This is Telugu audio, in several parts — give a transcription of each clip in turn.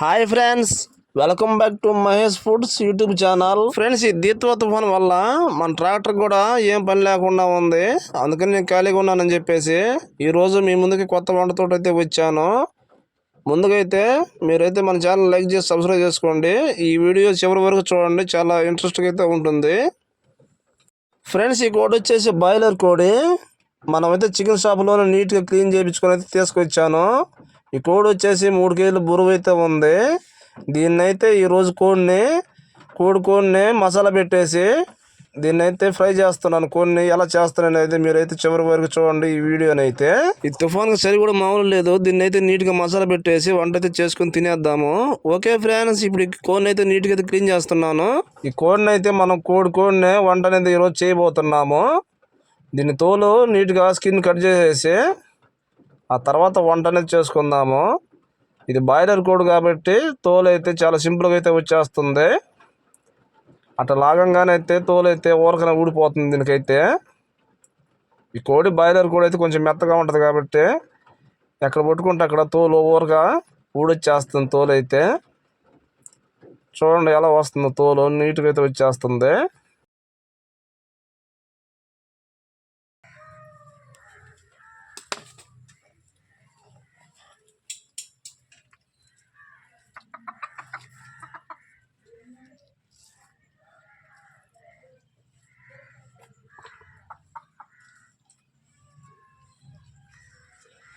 Hi friends welcome back to Mahesh foods YouTube channel. Friends ఈ దీత్వ తుఫాన్ వల్ల మన ట్రాక్టర్ కూడా ఏం పని లేకుండా ఉంది. అందుకని నేను ఖాళీగా ఉన్నానని చెప్పేసి ఈరోజు మీ ముందుకి కొత్త వంటతో అయితే వచ్చాను. ముందుకైతే మీరైతే మన ఛానల్ లైక్ చేసి సబ్స్క్రైబ్ చేసుకోండి. ఈ వీడియో చివరి వరకు చూడండి చాలా ఇంట్రెస్ట్గా అయితే ఉంటుంది. ఫ్రెండ్స్ ఈ కోడి వచ్చేసి బాయిలర్ కోడి. మనమైతే చికెన్ షాప్లోనే నీట్గా క్లీన్ చేయించుకొని అయితే తీసుకొచ్చాను. ఈ కోడి వచ్చేసి మూడు కేజీలు బరువు అయితే ఉంది. దీన్ని అయితే ఈరోజు కోడిని కోడి కోడిని మసాలా పెట్టేసి దీన్ని అయితే ఫ్రై చేస్తున్నాను. కోడిని ఎలా చేస్తున్నాను అయితే మీరైతే చివరి వరకు చూడండి ఈ వీడియోని అయితే ఈ తుఫాన్కి సరి కూడా మామూలు లేదు. దీన్ని అయితే నీట్గా మసాలా పెట్టేసి వంట అయితే చేసుకొని తినేద్దాము. ఓకే ఫ్రెండ్స్ ఇప్పుడు ఈ కోడిని అయితే నీట్గా అయితే క్లీన్ చేస్తున్నాను. ఈ కోడిని అయితే మనం కోడి కోడిని వంట అనేది ఈరోజు చేయబోతున్నాము. దీని తోలు నీట్గా స్కిన్ కట్ చేసేసి ఆ తర్వాత వంట అనేది చేసుకుందాము. ఇది బాయిలర్ కోడ్ కాబట్టి తోలు అయితే చాలా సింపుల్గా అయితే వచ్చేస్తుంది. అట్లా లాగంగానే అయితే తోలు అయితే ఊరకనే ఊడిపోతుంది దీనికైతే. ఈ కోడి బాయిలర్ కోడి అయితే కొంచెం మెత్తగా ఉంటుంది కాబట్టి ఎక్కడ పట్టుకుంటే అక్కడ తోలు ఊరగా ఊడొచ్చేస్తుంది తోలు అయితే చూడండి ఎలా వస్తుందో తోలు నీట్గా అయితే వచ్చేస్తుంది.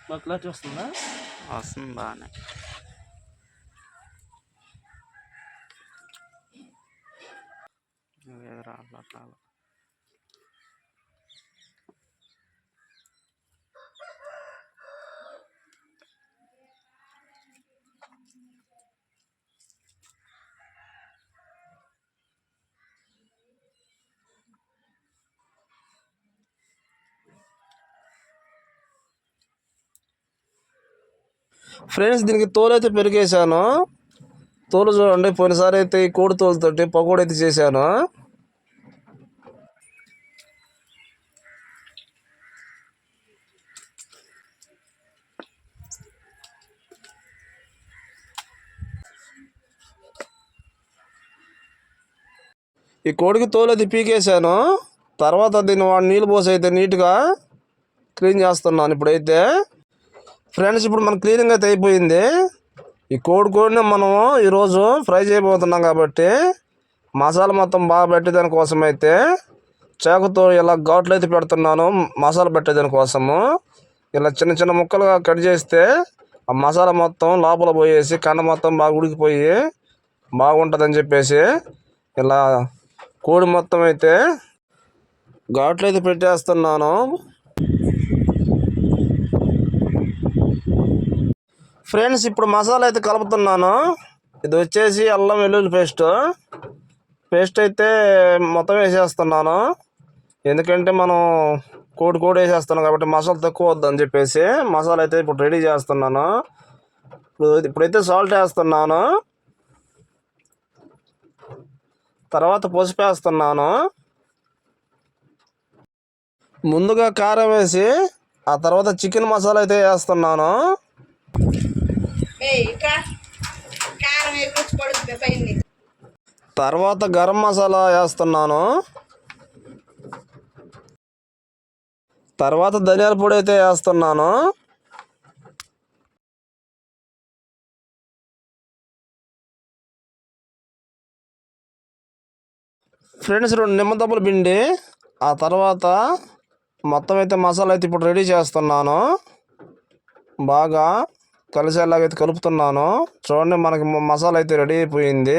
క్లారిటీ వస్తుందా? వస్తుంది బాగానే. నువ్వే రాళ్ళ ఫ్రెండ్స్ దీనికి తోలు అయితే పెరిగేశాను. తోలు చూడండి పోయినసారి అయితే ఈ కోడి తోలుతోటి పకోడైతే చేశాను. ఈ కోడికి తోలు అయితే పీకేశాను. తర్వాత దీన్ని వాడు నీళ్ళు పోసి అయితే నీట్గా క్లీన్ చేస్తున్నాను ఇప్పుడైతే. ఫ్రెండ్స్ ఇప్పుడు మనకు క్లీనింగ్ అయితే అయిపోయింది. ఈ కోడి కోడిని మనము ఈరోజు ఫ్రై చేయబోతున్నాం కాబట్టి మసాలా మొత్తం బాగా పెట్టేదాని కోసం అయితే చాకుతో ఇలా ఘాట్లు అయితే పెడుతున్నాను మసాలా పెట్టేదాని కోసము. ఇలా చిన్న చిన్న ముక్కలుగా కట్ చేస్తే ఆ మసాలా మొత్తం లోపల పోయేసి కండ మొత్తం బాగా ఉడికిపోయి బాగుంటుందని చెప్పేసి ఇలా కోడి మొత్తం అయితే ఘాట్లు అయితే పెట్టేస్తున్నాను. ఫ్రెండ్స్ ఇప్పుడు మసాలా అయితే కలుపుతున్నాను. ఇది వచ్చేసి అల్లం వెల్లుల్లి పేస్ట్. పేస్ట్ అయితే మొత్తం వేసేస్తున్నాను. ఎందుకంటే మనం కోడి కోడి వేసేస్తున్నాం కాబట్టి మసాలా తక్కువ వద్దని చెప్పేసి మసాలా అయితే ఇప్పుడు రెడీ చేస్తున్నాను. ఇప్పుడు ఇప్పుడైతే సాల్ట్ వేస్తున్నాను. తర్వాత పసుపు వేస్తున్నాను. ముందుగా కారం వేసి ఆ తర్వాత చికెన్ మసాలా అయితే వేస్తున్నాను. కారం పడుతుంది పైన తర్వాత గరం మసాలా వేస్తున్నాను. తర్వాత ధనియాల పొడి అయితే వేస్తున్నాను. ఫ్రెండ్స్ రెండు నిమ్మ దెబ్బలు పిండి ఆ తర్వాత మొత్తం అయితే మసాలా అయితే ఇప్పుడు రెడీ చేస్తున్నాను. బాగా కలిసేలాగైతే కలుపుతున్నాను చూడండి మనకి మసాలా అయితే రెడీ అయిపోయింది.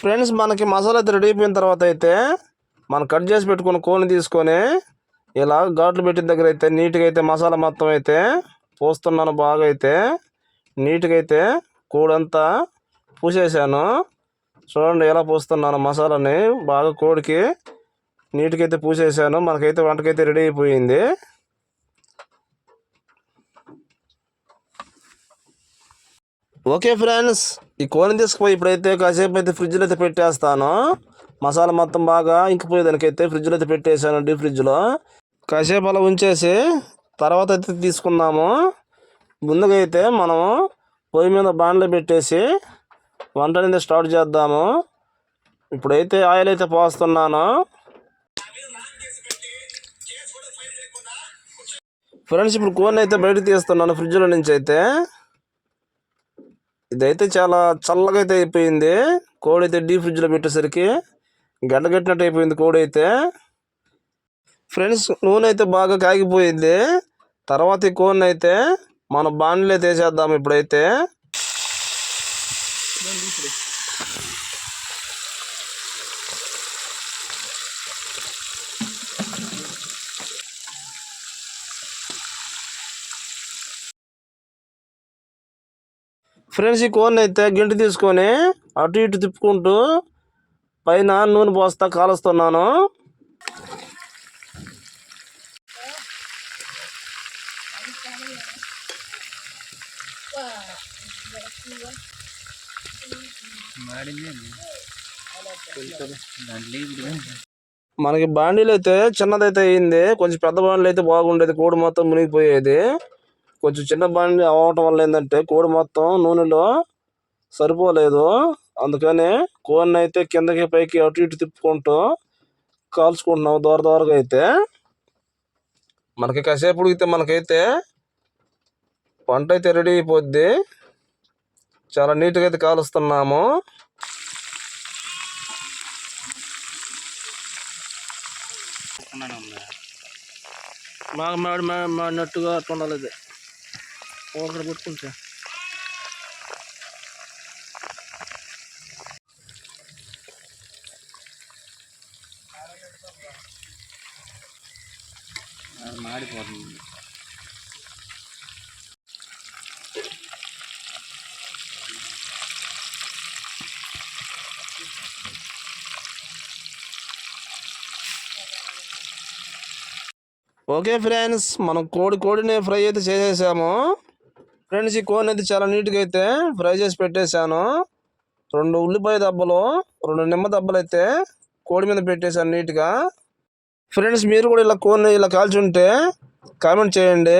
ఫ్రెండ్స్ మనకి మసాలా అయితే రెడీ అయిపోయిన తర్వాత అయితే మనం కట్ చేసి పెట్టుకున్న కోని తీసుకొని ఇలా ఘాట్లు పెట్టిన దగ్గర అయితే నీట్గా అయితే మసాలా మొత్తం అయితే పోస్తున్నాను బాగా అయితే. నీట్గా అయితే కూడంతా పూసేసాను. చూడండి ఎలా పూస్తున్నాను మసాలాని. బాగా కోడికి నీట్గా అయితే పూసేసాను. మనకైతే వంటకైతే రెడీ అయిపోయింది. ఓకే ఫ్రెండ్స్ ఈ కోని తీసుకుపోయి ఇప్పుడైతే కాసేపు అయితే ఫ్రిడ్జ్లో అయితే పెట్టేస్తాను. మసాలా మొత్తం బాగా ఇంకిపోయేదానికైతే ఫ్రిడ్జ్లో అయితే పెట్టేసాను డీ ఫ్రిడ్జ్లో. కాసేపు అలా ఉంచేసి తర్వాత అయితే తీసుకుందాము. ముందుగా అయితే మనం పొయ్యి మీద బాండ్లు పెట్టేసి వంట అనేది స్టార్ట్ చేద్దాము. ఇప్పుడైతే ఆయిల్ అయితే పోస్తున్నాను. ఫ్రెండ్స్ ఇప్పుడు కోన్ అయితే బయట తీస్తున్నాను ఫ్రిడ్జ్లో నుంచి అయితే ఇదైతే చాలా చల్లగా అయితే అయిపోయింది. కోడి అయితే డీ ఫ్రిడ్జ్లో పెట్టేసరికి గడ్డ కట్టినట్టు అయిపోయింది కోడి అయితే ఫ్రెండ్స్ నూనె అయితే బాగా కాగిపోయింది. తర్వాత ఈ కోడిని అయితే మన బాండ్లో వేసేద్దాం ఇప్పుడైతే. ఫ్రెండ్స్ ఈ కోన్ అయితే గింటి తీసుకొని అటు ఇటు తిప్పుకుంటూ పైన నూనె పోస్తా కాలుస్తున్నాను. మనకి బాండీలు అయితే చిన్నదైతే అయింది కొంచెం పెద్ద బాండీలు అయితే బాగుండేది కోడి మొత్తం మునిగిపోయేది. కొంచెం చిన్న బండి అవ్వటం వల్ల ఏంటంటే కోడి మొత్తం నూనెలో సరిపోలేదు అందుకని కోడిని అయితే కిందకి పైకి అటు ఇటు తిప్పుకుంటూ కాల్చుకుంటున్నాం దూర దూరగా అయితే మనకి కాసేపు ఉడికితే మనకైతే పంట అయితే రెడీ అయిపోద్ది చాలా నీట్గా అయితే కాలుస్తున్నాము బాగా మాడి మాడినట్టుగా అట్లా ఉండాలి ఒకటి పెట్టుకుంటే మాడిపోతుంది. ఓకే ఫ్రెండ్స్ మనం కోడి కోడిని ఫ్రై అయితే చేసేసాము. ఫ్రెండ్స్ ఈ కోన్ అయితే చాలా నీట్గా అయితే ఫ్రై చేసి పెట్టేశాను. రెండు ఉల్లిపాయ దెబ్బలు రెండు నిమ్మ దెబ్బలు అయితే కోడి మీద పెట్టేశాను నీట్గా. ఫ్రెండ్స్ మీరు కూడా ఇలా కోన్ ఇలా కాల్చి ఉంటే కామెంట్ చేయండి.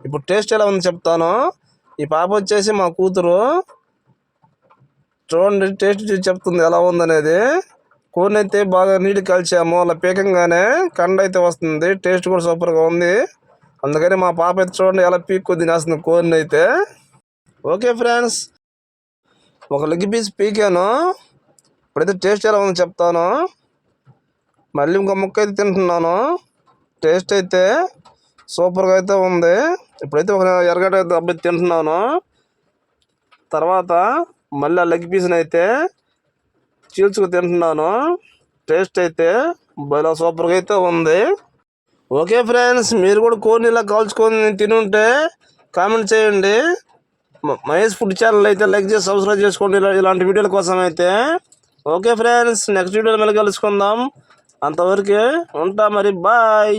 ఇప్పుడు టేస్ట్ ఎలా ఉందో చెప్తాను. ఈ పాప వచ్చేసి మా కూతురు చూడండి టేస్ట్ చూసి చెప్తుంది ఎలా ఉందనేది. కోన్ అయితే బాగా నీట్గా కాల్చాము. అలా పీకంగానే కండ అయితే వస్తుంది. టేస్ట్ కూడా సూపర్గా ఉంది. అందుకని మా పాప అయితే చూడండి ఎలా పీక్కు తినేస్తుంది కోడిని అయితే. ఓకే ఫ్రెండ్స్ ఒక లెగ్ పీస్ పీకాను. ఇప్పుడైతే టేస్ట్ ఎలా ఉందో చెప్తాను. మళ్ళీ ఇంకో ముక్క అయితే తింటున్నాను. టేస్ట్ అయితే సూపర్గా అయితే ఉంది. ఇప్పుడైతే ఒక ఎరగడ అయితే అబ్బాయి తింటున్నాను. తర్వాత మళ్ళీ ఆ లెగ్ పీస్ని అయితే చీల్చుకు తింటున్నాను. టేస్ట్ అయితే భలే సూపర్గా అయితే ఉంది. ఓకే ఫ్రెండ్స్ మీరు కూడా కోడిని ఇలా కాల్చుకొని తినుంటే కామెంట్ చేయండి. మహేష్ ఫుడ్ ఛానల్ అయితే లైక్ చేసి సబ్స్క్రైబ్ చేసుకోండి ఇలాంటి వీడియోల కోసం అయితే. ఓకే ఫ్రెండ్స్ నెక్స్ట్ వీడియోలో మళ్ళీ కలుసుకుందాం. అంతవరకు ఉంటా మరి బాయ్.